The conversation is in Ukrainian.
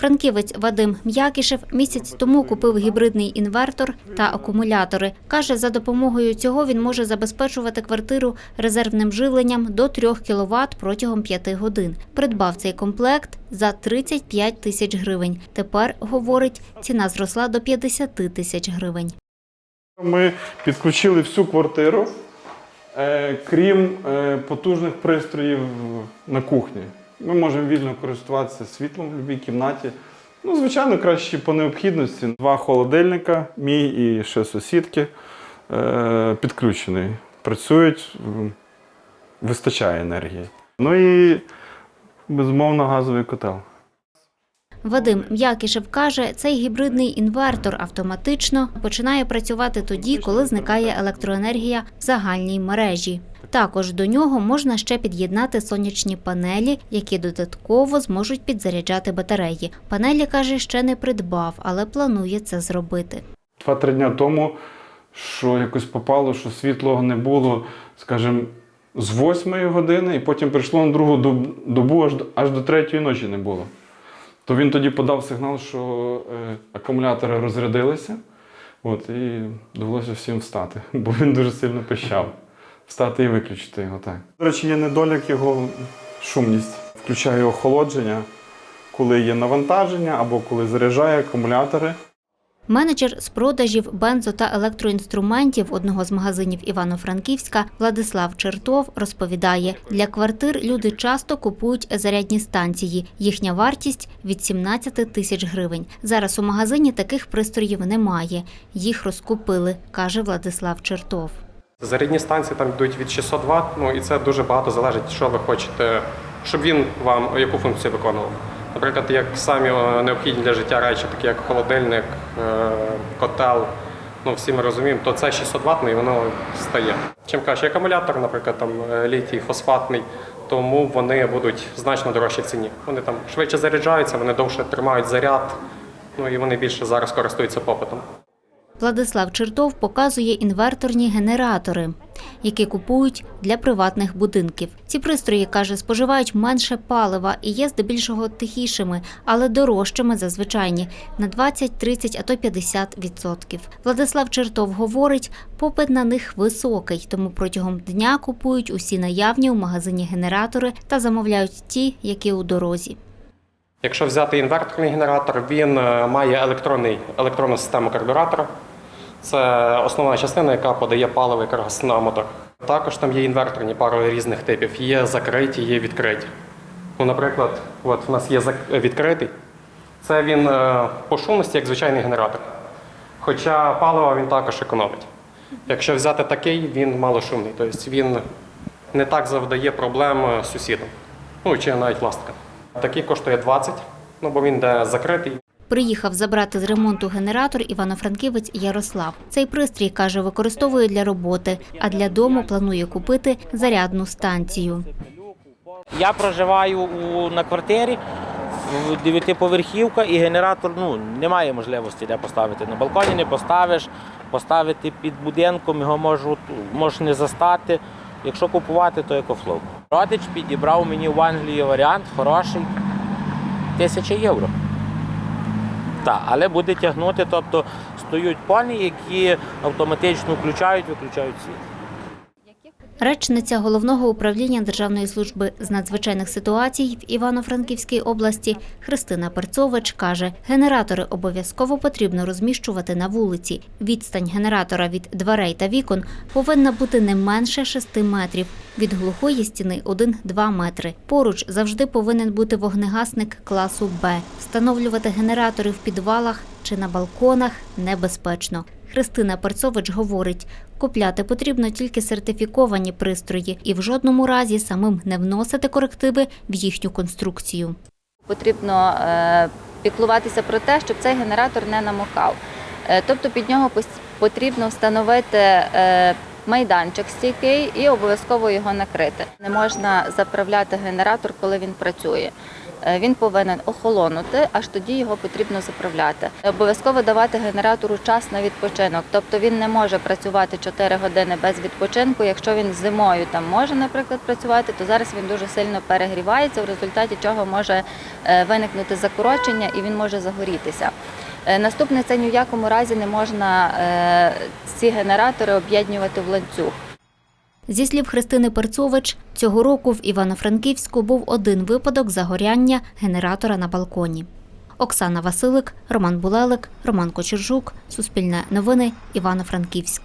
Франківець Вадим М'якішев місяць тому купив гібридний інвертор та акумулятори. Каже, за допомогою цього він може забезпечувати квартиру резервним живленням до 3 кВт протягом 5 годин. Придбав цей комплект за 35 тисяч гривень. Тепер, говорить, ціна зросла до 50 тисяч гривень. Ми підключили всю квартиру, е, крім е, потужних пристроїв на кухні. Ми можемо вільно користуватися світлом в будь-якій кімнаті. Ну, звичайно, краще по необхідності. Два холодильника, мій і ще сусідки, е, підключений. Працюють, вистачає енергії. Ну і безумовно газовий котел. Вадим М'якішев каже, цей гібридний інвертор автоматично починає працювати тоді, коли зникає електроенергія в загальній мережі. Також до нього можна ще під'єднати сонячні панелі, які додатково зможуть підзаряджати батареї. Панелі каже, ще не придбав, але планує це зробити. Два-три дня тому, що якось попало, що світлого не було, скажімо, з 8 години, і потім прийшло на другу доб- добу, аж, до- аж до третьої ночі не було. То він тоді подав сигнал, що е, акумулятори розрядилися, от, і довелося всім встати, бо він дуже сильно пищав. Встати і виключити його так. До речі, є недолік його шумність. Включаю охолодження, коли є навантаження або коли заряджає акумулятори. Менеджер з продажів бензо та електроінструментів одного з магазинів Івано-Франківська Владислав Чертов розповідає, для квартир люди часто купують зарядні станції. Їхня вартість від 17 тисяч гривень. Зараз у магазині таких пристроїв немає. Їх розкупили, каже Владислав Чертов. Зарядні станції там йдуть від 600 Вт, ну і це дуже багато залежить, що ви хочете, щоб він вам яку функцію виконував. Наприклад, як самі е, необхідні для життя речі, такі як холодильник, е, котел, ну всі ми розуміємо, то це 600 Вт і воно стає. Чим краще акумулятор, наприклад, там е, літій, фосфатний, тому вони будуть значно дорожчі в ціні. Вони там швидше заряджаються, вони довше тримають заряд, ну і вони більше зараз користуються попитом. Владислав Чертов показує інверторні генератори, які купують для приватних будинків. Ці пристрої, каже, споживають менше палива і є здебільшого тихішими, але дорожчими за звичайні на 20, 30, а то 50 відсотків. Владислав Чертов говорить, попит на них високий, тому протягом дня купують усі наявні у магазині генератори та замовляють ті, які у дорозі. Якщо взяти інверторний генератор, він е, має електронний, електронну систему карбюратора. Це основна частина, яка подає паливо якраз на мотор. Також там є інверторні пари різних типів. Є закриті, є відкриті. Ну, наприклад, от у нас є відкритий. Це він е, по шумності, як звичайний генератор. Хоча паливо він також економить. Якщо взяти такий, він малошумний. Тобто він не так завдає проблем е, сусідам, ну чи навіть власникам. Такий коштує 20, ну бо він де закритий. Приїхав забрати з ремонту генератор івано-франківець Ярослав. Цей пристрій, каже, використовує для роботи, а для дому планує купити зарядну станцію. Я проживаю на квартирі, дев'ятиповерхівка, і генератор ну, немає можливості де поставити. На балконі не поставиш, поставити під будинком його можу, можеш не застати. Якщо купувати, то екофлоу. Родич підібрав мені в Англії варіант хороший тисяча євро. Так, але буде тягнути, тобто стоять пані, які автоматично включають, виключають світ. Речниця головного управління Державної служби з надзвичайних ситуацій в Івано-Франківській області Христина Перцович каже, генератори обов'язково потрібно розміщувати на вулиці. Відстань генератора від дверей та вікон повинна бути не менше 6 метрів. Від глухої стіни 1-2 метри. Поруч завжди повинен бути вогнегасник класу Б. Встановлювати генератори в підвалах чи на балконах небезпечно. Христина Перцович говорить, купляти потрібно тільки сертифіковані пристрої і в жодному разі самим не вносити корективи в їхню конструкцію. Потрібно е, піклуватися про те, щоб цей генератор не намокав. Е, Тобто під нього потрібно встановити е, майданчик стійкий і обов'язково його накрити. Не можна заправляти генератор, коли він працює. Е, він повинен охолонути, аж тоді його потрібно заправляти. Обов'язково давати генератору час на відпочинок, тобто він не може працювати 4 години без відпочинку. Якщо він зимою там може, наприклад, працювати, то зараз він дуже сильно перегрівається, в результаті чого може е, виникнути закорочення і він може загорітися. Е, Наступне це ні в якому разі не можна ці генератори об'єднувати в ланцюг. Зі слів Христини Перцович, цього року в Івано-Франківську був один випадок загоряння генератора на балконі. Оксана Василик, Роман Булелик, Роман Кочержук, Суспільне новини, Івано-Франківськ.